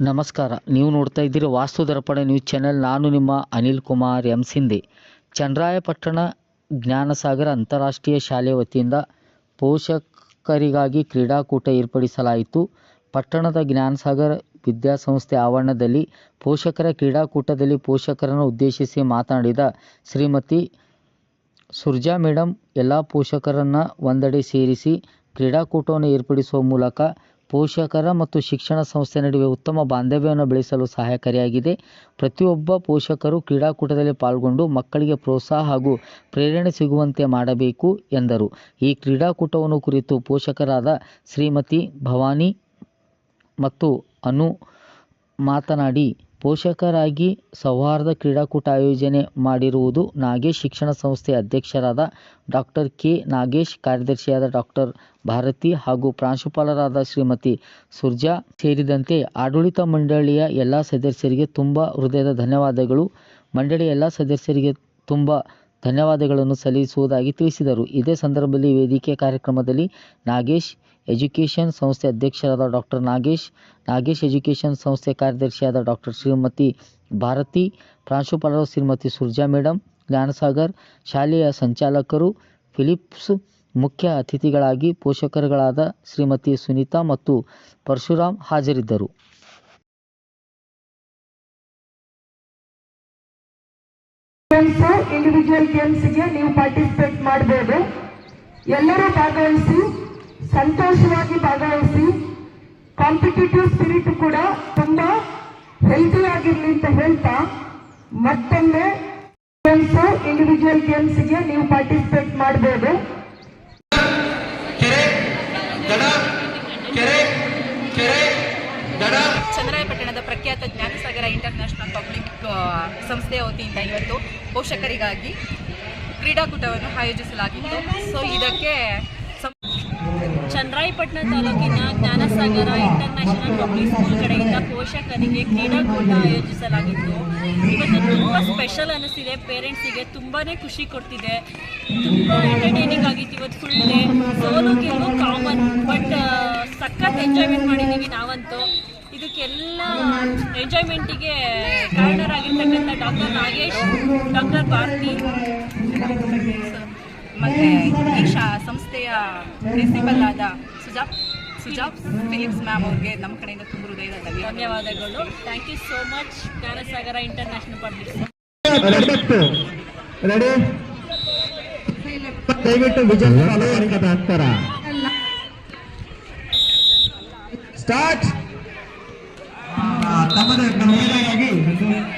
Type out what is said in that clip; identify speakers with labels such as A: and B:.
A: ನಮಸ್ಕಾರ. ನೀವು ನೋಡ್ತಾ ಇದ್ದೀರಿ ವಾಸ್ತು ದರ್ಪಣ ನ್ಯೂಸ್ ಚಾನೆಲ್. ನಾನು ನಿಮ್ಮ ಅನಿಲ್ ಕುಮಾರ್ ಎಂ ಸಿಂಧೆ. ಚಂದ್ರಾಯಪಟ್ಟಣ ಜ್ಞಾನಸಾಗರ ಅಂತಾರಾಷ್ಟ್ರೀಯ ಶಾಲೆ ವತಿಯಿಂದ ಪೋಷಕರಿಗಾಗಿ ಕ್ರೀಡಾಕೂಟ ಏರ್ಪಡಿಸಲಾಯಿತು. ಪಟ್ಟಣದ ಜ್ಞಾನಸಾಗರ ವಿದ್ಯಾಸಂಸ್ಥೆ ಆವರಣದಲ್ಲಿ ಪೋಷಕರ ಕ್ರೀಡಾಕೂಟದಲ್ಲಿ ಪೋಷಕರನ್ನು ಉದ್ದೇಶಿಸಿ ಮಾತನಾಡಿದ ಶ್ರೀಮತಿ ಸುರ್ಜಾ ಮೇಡಮ್ ಎಲ್ಲ ಪೋಷಕರನ್ನು ಒಂದೆಡೆ ಸೇರಿಸಿ ಕ್ರೀಡಾಕೂಟವನ್ನು ಏರ್ಪಡಿಸುವ ಮೂಲಕ ಪೋಷಕರ ಮತ್ತು ಶಿಕ್ಷಣ ಸಂಸ್ಥೆ ನಡುವೆ ಉತ್ತಮ ಬಾಂಧವ್ಯವನ್ನು ಬೆಳೆಸಲು ಸಹಾಯಕಾರಿಯಾಗಿದೆ. ಪ್ರತಿಯೊಬ್ಬ ಪೋಷಕರು ಕ್ರೀಡಾಕೂಟದಲ್ಲಿ ಪಾಲ್ಗೊಂಡು ಮಕ್ಕಳಿಗೆ ಪ್ರೋತ್ಸಾಹ ಹಾಗೂ ಪ್ರೇರಣೆ ಸಿಗುವಂತೆ ಮಾಡಬೇಕು ಎಂದರು. ಈ ಕ್ರೀಡಾಕೂಟವನ್ನು ಕುರಿತು ಪೋಷಕರಾದ ಶ್ರೀಮತಿ ಭವಾನಿ ಮತ್ತು ಅನು ಮಾತನಾಡಿ ಪೋಷಕರಾಗಿ ಸೌಹಾರ್ದ ಕ್ರೀಡಾಕೂಟ ಆಯೋಜನೆ ಮಾಡಿರುವುದು ನಾಗೇಶ್ ಶಿಕ್ಷಣ ಸಂಸ್ಥೆ ಅಧ್ಯಕ್ಷರಾದ ಡಾಕ್ಟರ್ ಕೆ ನಾಗೇಶ್, ಕಾರ್ಯದರ್ಶಿಯಾದ ಡಾಕ್ಟರ್ ಭಾರತಿ ಹಾಗೂ ಪ್ರಾಂಶುಪಾಲರಾದ ಶ್ರೀಮತಿ ಸುರ್ಜಾ ಸೇರಿದಂತೆ ಆಡಳಿತ ಮಂಡಳಿಯ ಎಲ್ಲ ಸದಸ್ಯರಿಗೆ ತುಂಬ ಹೃದಯದ ಧನ್ಯವಾದಗಳು. ಮಂಡಳಿಯ ಎಲ್ಲ ಸದಸ್ಯರಿಗೆ ತುಂಬ ಧನ್ಯವಾದಗಳನ್ನು ಸಲ್ಲಿಸುವುದಾಗಿ ತಿಳಿಸಿದರು. ಇದೇ ಸಂದರ್ಭದಲ್ಲಿ ವೇದಿಕೆ ಕಾರ್ಯಕ್ರಮದಲ್ಲಿ ನಾಗೇಶ್, ಎಜುಕೇಷನ್ ಸಂಸ್ಥೆ ಅಧ್ಯಕ್ಷರಾದ ಡಾಕ್ಟರ್ ನಾಗೇಶ್ ನಾಗೇಶ್ ಎಜುಕೇಷನ್ ಸಂಸ್ಥೆ ಕಾರ್ಯದರ್ಶಿಯಾದ ಡಾಕ್ಟರ್ ಶ್ರೀಮತಿ ಭಾರತಿ, ಪ್ರಾಂಶುಪಾಲರು ಶ್ರೀಮತಿ ಸುರ್ಜಾ ಮೇಡಮ್ ಜ್ಞಾನಸಾಗರ್, ಶಾಲೆಯ ಸಂಚಾಲಕರು, ಫಿಲಿಪ್ಸ್ ಮುಖ್ಯ ಅತಿಥಿಗಳಾಗಿ ಪೋಷಕರುಗಳಾದ ಶ್ರೀಮತಿ ಸುನೀತಾ ಮತ್ತು ಪರಶುರಾಮ್ ಹಾಜರಿದ್ದರು.
B: ಇಂಡಿವಿಜುವಲ್ ಗೇಮ್ಸ್ಗೆ ನೀವು ಪಾರ್ಟಿಸಿಪೇಟ್ ಮಾಡಬಹುದು ಎಲ್ಲರೂ ಭಾಗವಹಿಸಿ ಸಂತೋಷವಾಗಿ ಭಾಗವಹಿಸಿ ಕಾಂಪಿಟೇಟಿವ್ ಸ್ಪಿರಿಟ್ ಕೂಡ ತುಂಬಾ ಹೆಲ್ತಿ ಆಗಿರ್ಲಿ ಅಂತ ಹೇಳ್ತಾ ಮತ್ತೊಮ್ಮೆ ಗೇಮ್ಸ್ ಇಂಡಿವಿಜುವಲ್ ಗೇಮ್ಸ್ಗೆ ನೀವು ಪಾರ್ಟಿಸಿಪೇಟ್ ಮಾಡಬಹುದು
C: ಚಂದ್ರಾಯಪಟ್ಟಣದ ಪ್ರಖ್ಯಾತ ಆ, ಸಂಸ್ಥೆಯ ವತಿಯಿಂದ ಇವತ್ತು ಪೋಷಕರಿಗಾಗಿ ಕ್ರೀಡಾಕೂಟವನ್ನು ಆಯೋಜಿಸಲಾಗಿತ್ತು. ಸೊ ಇದಕ್ಕೆ
D: ಚಂದ್ರಾಯಪಟ್ಟಣ ತಾಲೂಕಿನ ಜ್ಞಾನಸಾಗರ ಇಂಟರ್ನ್ಯಾಷನಲ್ ಪಬ್ಲಿಕ್ ಸ್ಕೂಲ್ ಕಡೆಯಿಂದ ಪೋಷಕರಿಗೆ ಕ್ರೀಡಾಕೂಟ ಆಯೋಜಿಸಲಾಗಿತ್ತು. ಇವತ್ತು ತುಂಬ ಸ್ಪೆಷಲ್ ಅನಿಸಿದೆ. ಪೇರೆಂಟ್ಸಿಗೆ ತುಂಬಾ ಖುಷಿ ಕೊಡ್ತಿದೆ. ತುಂಬ ಎಂಟರ್ಟೈನಿಂಗ್ ಆಗಿತ್ತು ಇವತ್ತು ಫುಲ್ ಡೇ ಸೋಲು ಕಾಮನ್ ಬಟ್ ಸಖತ್ ಎಂಜಾಯ್ಮೆಂಟ್ ಮಾಡಿದ್ದೀವಿ ನಾವಂತೂ. ಇದಕ್ಕೆಲ್ಲ ಎಂಜಾಯ್ಮೆಂಟಿಗೆ ಕಾರಣರಾಗಿರ್ತಕ್ಕಂಥ ಡಾಕ್ಟರ್ ನಾಗೇಶ್ ಡಾಕ್ಟರ್ ಭಾರತಿ
C: ಮತ್ತೆ ಈ ಶಾ ಸಂಸ್ಥೆಯ ಪ್ರಿನ್ಸಿಪಲ್ ಆದ ಸುಜಾ ಸುಜಾ ಫಿಲಿಪ್ಸ್ ಮ್ಯಾಮ್ ಅವ್ರಿಗೆ ನಮ್ಮ ಕಡೆಯಿಂದ ತುಂಬ ಹೃದಯದ
D: ಧನ್ಯವಾದಗಳು. Thank you so much Jnanasagara international public
E: ದಯವಿಟ್ಟು ವಿಜಯ್ ಸ್ಟಾರ್ಟ್ हातामध्ये गंभीर आहे